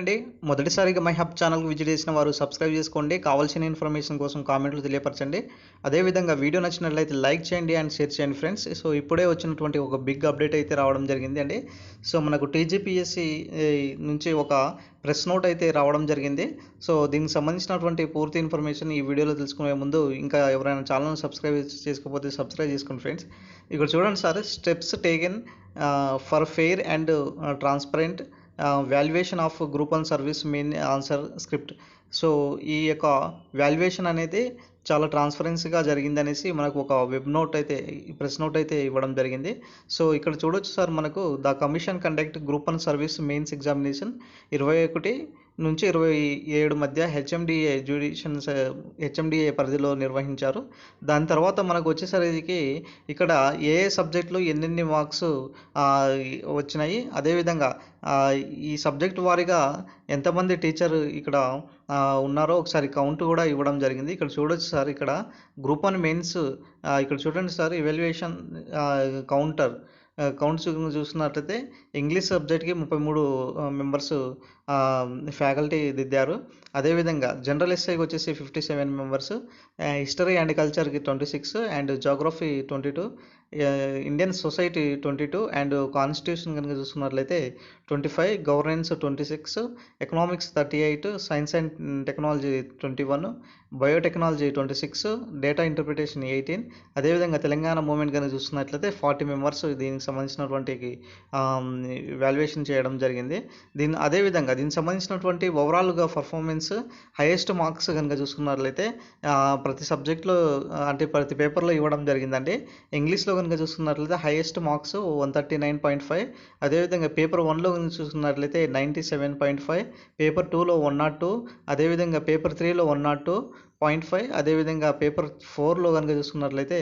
అండి మొదటిసారిగా my hub ఛానల్కి విజిట్ చేసిన వారు సబ్స్క్రైబ్ చేసుకోండి. కావాల్సిన ఇన్ఫర్మేషన్ కోసం కామెంట్లు తెలియపరచండి. అదేవిధంగా వీడియో నచ్చినట్లయితే లైక్ చేయండి అండ్ షేర్ చేయండి ఫ్రెండ్స్. సో ఇప్పుడే వచ్చినటువంటి ఒక బిగ్ అప్డేట్ అయితే రావడం జరిగింది అండి. సో మనకు టీజీపీఎస్సి నుంచి ఒక ప్రెస్ నోట్ అయితే రావడం జరిగింది. సో దీనికి సంబంధించినటువంటి పూర్తి ఇన్ఫర్మేషన్ ఈ వీడియోలో తెలుసుకునే ముందు ఇంకా ఎవరైనా ఛానల్ని సబ్స్క్రైబ్ చేసుకోకపోతే సబ్స్క్రైబ్ చేసుకోండి ఫ్రెండ్స్. ఇక్కడ చూడండి sir steps taken for fair and transparent Uh, valuation of group 1 service main answer script. So ఈ యొక్క వాల్యుయేషన్ అనేది చాలా ట్రాన్స్పరెన్సీగా జరిగిందనేసి మనకు ఒక వెబ్ నోట్ అయితే ప్రెస్ నోట్ అయితే ఇవ్వడం జరిగింది. సో ఇక్కడ చూడొచ్చు సార్ మనకు the commission conduct group one service mains examination ఇరవై ఒకటి నుంచి ఇరవై ఏడు మధ్య హెచ్ఎండిఏ జ్యుడిషన్స్ హెచ్ఎండిఏ పరిధిలో నిర్వహించారు. దాని తర్వాత మనకు వచ్చేసరికి ఇక్కడ ఏ ఏ సబ్జెక్టులు ఎన్నెన్ని మార్క్స్ వచ్చినాయి. అదేవిధంగా ఈ సబ్జెక్ట్ వారీగా ఎంతమంది టీచర్ ఇక్కడ ఉన్నారో ఒకసారి కౌంట్ కూడా ఇవ్వడం జరిగింది. ఇక్కడ చూడొచ్చు సార్ ఇక్కడ గ్రూప్ వన్ మెయిన్స్ ఇక్కడ చూడండి సార్ ఇవాల్యుయేషన్ కౌంటర్ కౌంట్ చూసినట్లయితే ఇంగ్లీష్ సబ్జెక్ట్కి ముప్పై మూడు మెంబర్స్ ఫ్యాకల్టీ దిద్దారు. అదేవిధంగా జనరల్ ఎస్ఐకి వచ్చేసి fifty seven members history and కల్చర్కి twenty six and geography twenty two Indian society twenty two and constitution కనుక చూసుకున్నట్లయితే twenty five governance twenty six economics thirty eight science and technology twenty one biotechnology twenty six data interpretation eighteen అదేవిధంగా Telangana moment కనుక చూసుకున్నట్లయితే forty members దీనికి సంబంధించినటువంటి valuation చేయడం జరిగింది. దీని అదేవిధంగా దీనికి సంబంధించినటువంటి ఓవరాల్గా పర్ఫార్మెన్స్ హైయెస్ట్ మార్క్స్ కనుక చూసుకున్నట్లయితే ప్రతి సబ్జెక్ట్లో అంటే ప్రతి పేపర్లో ఇవ్వడం జరిగిందండి. ఇంగ్లీష్లో కనుక చూసుకున్నట్లయితే highest marks one thirty nine point five అదేవిధంగా పేపర్ వన్లో కనుక చూసుకున్నట్లయితే ninety seven point five paper టూలో వన్ నాట్ టూ అదేవిధంగా పేపర్ త్రీలో one nought two point five. అదేవిధంగా పేపర్ ఫోర్లో కనుక చూసుకున్నట్లయితే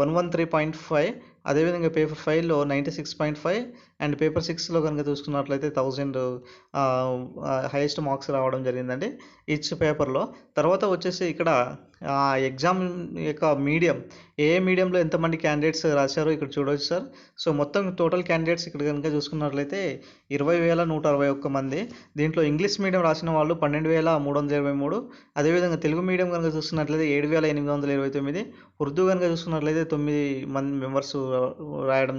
one one three point five. అదేవిధంగా పేపర్ ఫైవ్లో ninety six point five. And paper సిక్స్లో కనుక చూసుకున్నట్లయితే థౌజండ్ హైయెస్ట్ మార్క్స్ రావడం జరిగిందండి ఈచ్ పేపర్లో. తర్వాత వచ్చేసి ఇక్కడ ఎగ్జామ్ యొక్క మీడియం. ఏ మీడియంలో ఎంతమంది క్యాండిడేట్స్ రాశారో ఇక్కడ చూడవచ్చు సార్. సో మొత్తం టోటల్ క్యాండిడేట్స్ ఇక్కడ కనుక చూసుకున్నట్లయితే ఇరవై వేల నూట అరవై ఒక్క మంది. దీంట్లో ఇంగ్లీష్ మీడియం రాసిన వాళ్ళు పన్నెండు వేల మూడు వందల ఇరవై మూడు. అదేవిధంగా తెలుగు మీడియం కనుక చూస్తున్నట్లయితే ఏడు వేల ఎనిమిది వందల ఇరవై తొమ్మిది ఉర్దూ కనుక చూసుకున్నట్లయితే తొమ్మిది మంది మెంబర్స్ రాయడం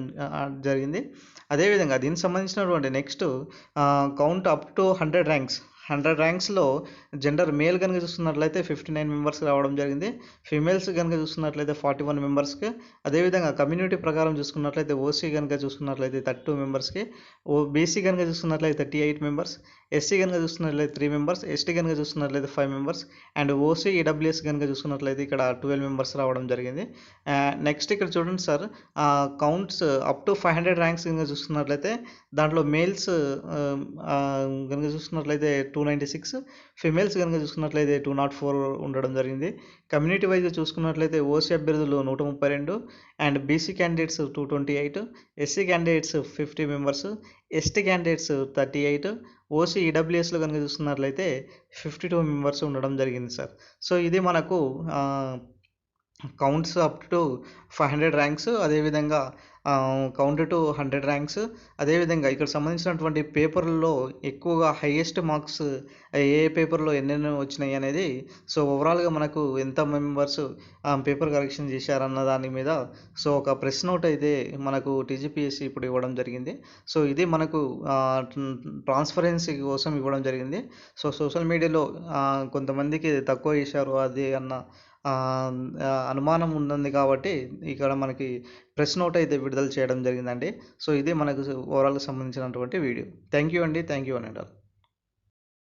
జరిగింది. అదేవిధంగా దీనికి సంబంధించినటువంటి next count up to hundred ranks hundred ర్యాంక్స్లో జెండర్ మేల్ కనుక చూస్తున్నట్లయితే ఫిఫ్టీ నైన్ మెంబర్స్ రావడం జరిగింది. ఫీమేల్స్ కనుక చూసుకున్నట్లయితే ఫార్టీ వన్ మెంబర్స్కి అదేవిధంగా కమ్యూనిటీ ప్రకారం చూసుకున్నట్లయితే ఓసీ కనుక చూసుకున్నట్లయితే థర్టీ టూ మెంబర్స్కి ఓ బీసీ కనుక చూసుకున్నట్లయితే థర్టీ ఎయిట్ మెంబర్స్ ఎస్సీ కనుక చూసుకున్నట్లయితే త్రీ మెంబర్స్ ఎస్టీ కనుక చూసుకున్నట్లయితే five members and OC EWS కనుక చూసుకున్నట్లయితే ఇక్కడ ట్వెల్వ్ మెంబర్స్ రావడం జరిగింది. నెక్స్ట్ ఇక్కడ చూడండి sir counts up to five hundred ranks కనుక చూసుకున్నట్లయితే దాంట్లో మేల్స్ కనుక చూసుకున్నట్లయితే టూ నైంటీ సిక్స్. ఫిమేల్స్ కనుక చూసుకున్నట్లయితే టూ నాట్ ఫోర్ ఉండడం జరిగింది. కమ్యూనిటీ వైజ్ చూసుకున్నట్లయితే ఓసీ అభ్యర్థులు నూట ముప్పై రెండు and BC candidates two twenty eight SC candidates fifty members ST candidates thirty eight OC ఈడబ్ల్యూఎస్లో కనుక చూసుకున్నట్లయితే ఫిఫ్టీ టూ మెంబర్స్ ఉండడం జరిగింది సార్. సో ఇది మనకు counts up to five hundred ranks అదేవిధంగా కౌంట్ టు హండ్రెడ్ ర్యాంక్స్ అదేవిధంగా ఇక్కడ సంబంధించినటువంటి పేపర్లలో ఎక్కువగా హైయెస్ట్ మార్క్స్ ఏ పేపర్లో ఎన్నెన్ని వచ్చినాయి అనేది. సో ఓవరాల్గా మనకు ఎంత మెంబర్స్ పేపర్ కరెక్షన్ చేశారన్న దాని మీద సో ఒక ప్రెస్ నోట్ అయితే మనకు టీజీపీఎస్సీ ఇప్పుడు ఇవ్వడం జరిగింది. సో ఇది మనకు ట్రాన్స్పరెన్సీ కోసం ఇవ్వడం జరిగింది. సో సోషల్ మీడియాలో కొంతమందికి తక్కువ చేశారు అది అన్న అనుమానం ఉన్నది కాబట్టి ఇక్కడ మనకి ప్రెస్ నోట్ అయితే విడుదల చేయడం జరిగిందండి. సో ఇది మనకు ఓవరాల్గా సంబంధించినటువంటి వీడియో. థ్యాంక్ యూ అండి. థ్యాంక్ యూ అండి